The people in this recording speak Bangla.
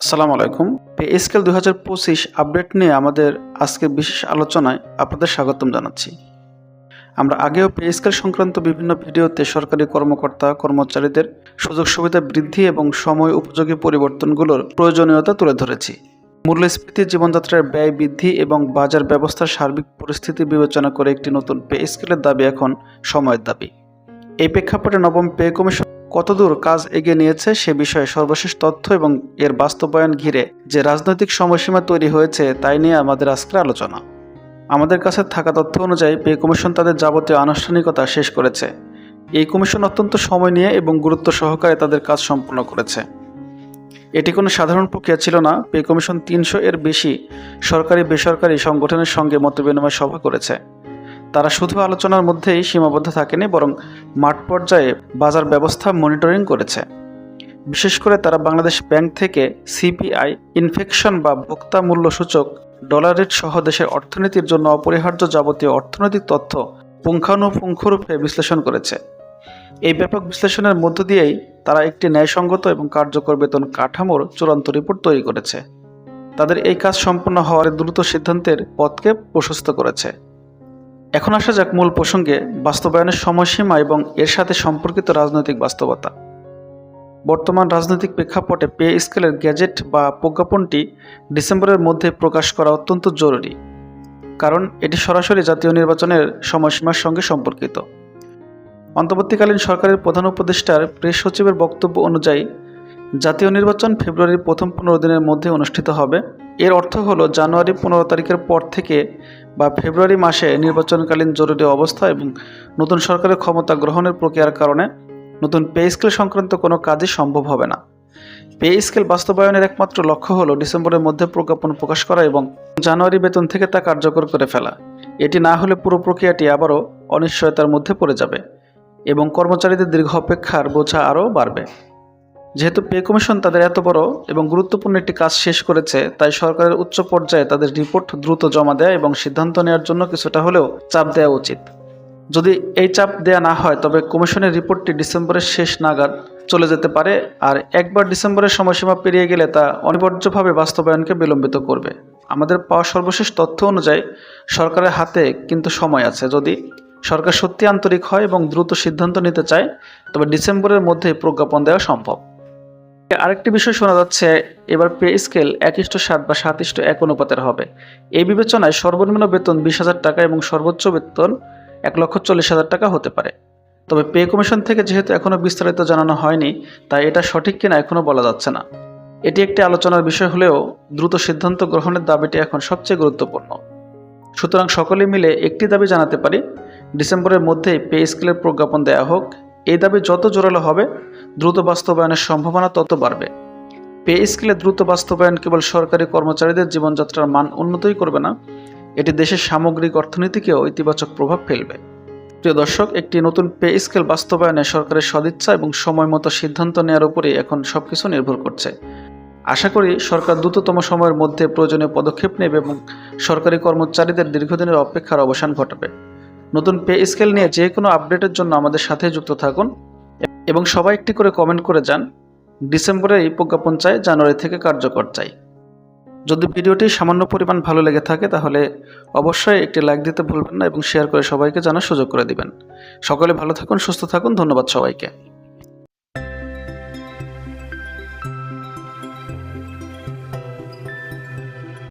আসসালামু আলাইকুম। পে স্কেল দুই হাজার পঁচিশ আপডেট নিয়ে আমাদের আজকের বিশেষ আলোচনায় আপনাদের স্বাগতম জানাচ্ছি। আমরা আগেও পে স্কেল সংক্রান্ত বিভিন্ন ভিডিওতে সরকারি কর্মকর্তা, কর্মচারীদের সুযোগ সুবিধা বৃদ্ধি এবং সময় উপযোগী পরিবর্তনগুলোর প্রয়োজনীয়তা তুলে ধরেছি। মূল্যস্ফীতি, জীবনযাত্রার ব্যয় বৃদ্ধি এবং বাজার ব্যবস্থার সার্বিক পরিস্থিতি বিবেচনা করে একটি নতুন পে স্কেলের দাবি এখন সময়ের দাবি। এই প্রেক্ষাপটে নবম পে কমিশন কতদূর কাজ এগিয়ে নিয়েছে সে বিষয়ে সর্বশেষ তথ্য এবং এর বাস্তবায়ন ঘিরে যে রাজনৈতিক সময়সীমা তৈরি হয়েছে তাই নিয়ে আমাদের আজকের আলোচনা। আমাদের কাছে থাকা তথ্য অনুযায়ী পে কমিশন তাদের যাবতীয় আনুষ্ঠানিকতা শেষ করেছে। এই কমিশন অত্যন্ত সময় নিয়ে এবং গুরুত্ব সহকারে তাদের কাজ সম্পন্ন করেছে। এটি কোনো সাধারণ প্রক্রিয়া ছিল না। পে কমিশন তিনশো এর বেশি সরকারি বেসরকারি সংগঠনের সঙ্গে মতবিনিময় সভা করেছে। তারা শুধু আলোচনার মধ্যেই সীমাবদ্ধ থাকেনি, বরং মাঠ পর্যায়ে বাজার ব্যবস্থা মনিটরিং করেছে। বিশেষ করে তারা বাংলাদেশ ব্যাংক থেকে সিপিআই, ইনফেকশন বা ভোক্তা মূল্য সূচক ডলার সহ দেশের অর্থনীতির জন্য অপরিহার্য যাবতীয় অর্থনৈতিক তথ্য পুঙ্খানুপুঙ্খরূপে বিশ্লেষণ করেছে। এই ব্যাপক বিশ্লেষণের মধ্য দিয়েই তারা একটি ন্যায়সঙ্গত এবং কার্যকর বেতন কাঠামোর চূড়ান্ত রিপোর্ট তৈরি করেছে। তাদের এই কাজ সম্পন্ন হওয়ার দ্রুত সিদ্ধান্তের পথকে প্রশস্ত করেছে। এখন আসা যাক মূল প্রসঙ্গে বাস্তবায়নের সময়সীমা এবং এর সাথে সম্পর্কিত রাজনৈতিক বাস্তবতা। বর্তমান রাজনৈতিক প্রেক্ষাপটে পে স্কেলের গ্যাজেট বা প্রজ্ঞাপনটি ডিসেম্বরের মধ্যে প্রকাশ করা অত্যন্ত জরুরি, কারণ এটি সরাসরি জাতীয় নির্বাচনের সময়সীমার সঙ্গে সম্পর্কিত। অন্তর্বর্তীকালীন সরকারের প্রধান উপদেষ্টার প্রেস সচিবের বক্তব্য অনুযায়ী, জাতীয় নির্বাচন ফেব্রুয়ারির প্রথম পনেরো দিনের মধ্যে অনুষ্ঠিত হবে। এর অর্থ হলো জানুয়ারি পনেরো তারিখের পর থেকে বা ফেব্রুয়ারি মাসে নির্বাচনকালীন জরুরি অবস্থা এবং নতুন সরকারের ক্ষমতা গ্রহণের প্রক্রিয়ার কারণে নতুন পে স্কেল সংক্রান্ত কোনো কাজই সম্ভব হবে না। পে স্কেল বাস্তবায়নের একমাত্র লক্ষ্য হলো ডিসেম্বরের মধ্যে প্রজ্ঞাপন প্রকাশ করা এবং জানুয়ারি বেতন থেকে তা কার্যকর করে ফেলা। এটি না হলে পুরো প্রক্রিয়াটি আবারও অনিশ্চয়তার মধ্যে পড়ে যাবে এবং কর্মচারীদের দীর্ঘ অপেক্ষার বোঝা আরও বাড়বে। যেহেতু পে কমিশন তাদের এত বড় এবং গুরুত্বপূর্ণ একটি কাজ শেষ করেছে, তাই সরকারের উচ্চ পর্যায়ে তাদের রিপোর্ট দ্রুত জমা দেয় এবং সিদ্ধান্ত নেওয়ার জন্য কিছুটা হলেও চাপ দেওয়া উচিত। যদি এই চাপ দেয়া না হয়, তবে কমিশনের রিপোর্টটি ডিসেম্বরের শেষ নাগাদ চলে যেতে পারে আর একবার ডিসেম্বরের সময়সীমা পেরিয়ে গেলে তা অনিবার্যভাবে বাস্তবায়নকে বিলম্বিত করবে। আমাদের পাওয়া সর্বশেষ তথ্য অনুযায়ী, সরকারের হাতে কিন্তু সময় আছে। যদি সরকার সত্যি আন্তরিক হয় এবং দ্রুত সিদ্ধান্ত নিতে চায়, তবে ডিসেম্বরের মধ্যে প্রজ্ঞাপন দেওয়া সম্ভব। আরেকটি বিষয় শোনা যাচ্ছে, এবার পে স্কেল এক ইষ্ট সাত বা সাত ইষ্ট এক অনুপাতের হবে। এই বিবেচনায় সর্বনিম্ন বেতন বিশ হাজার টাকা এবং সর্বোচ্চ বেতন এক লক্ষ চল্লিশ হাজার টাকা হতে পারে। তবে পে কমিশন থেকে যেহেতু এখনও বিস্তারিত জানানো হয়নি, তাই এটা সঠিক কিনা এখনও বলা যাচ্ছে না। এটি একটি আলোচনার বিষয় হলেও দ্রুত সিদ্ধান্ত গ্রহণের দাবিটি এখন সবচেয়ে গুরুত্বপূর্ণ। সুতরাং সকলে মিলে একটি দাবি জানাতে পারি, ডিসেম্বরের মধ্যেই পে স্কেলের প্রজ্ঞাপন দেওয়া হোক এই দাবি যত জোরালো হবে, দ্রুত বাস্তবায়নের সম্ভাবনা তত বাড়বে। পে স্কেলে দ্রুত বাস্তবায়ন কেবল সরকারি কর্মচারীদের জীবনযাত্রার মান উন্নতই করবে না, এটি দেশের সামগ্রিক অর্থনীতিকেও ইতিবাচক প্রভাব ফেলবে। প্রিয় দর্শক, একটি নতুন পে স্কেল বাস্তবায়নে সরকারের সদিচ্ছা এবং সময় মতো সিদ্ধান্ত নেওয়ার উপরেই এখন সবকিছু নির্ভর করছে। আশা করি সরকার দ্রুততম সময়ের মধ্যে প্রয়োজনীয় পদক্ষেপ নেবে এবং সরকারি কর্মচারীদের দীর্ঘদিনের অপেক্ষার অবসান ঘটাবে। নতুন পে স্কেল নিয়ে যে কোনো আপডেটের জন্য আমাদের সাথে যুক্ত থাকুন এবং সবাই একটি করে কমেন্ট করে যান ডিসেম্বরের এই প্রজ্ঞাপন চাই, জানুয়ারি থেকে কার্যকর চাই। যদি ভিডিওটি সামান্য পরিমাণ ভালো লেগে থাকে তাহলে অবশ্যই একটি লাইক দিতে ভুলবেন না এবং শেয়ার করে সবাইকে জানার সুযোগ করে দিবেন। সকলে ভালো থাকুন, সুস্থ থাকুন, ধন্যবাদ সবাইকে।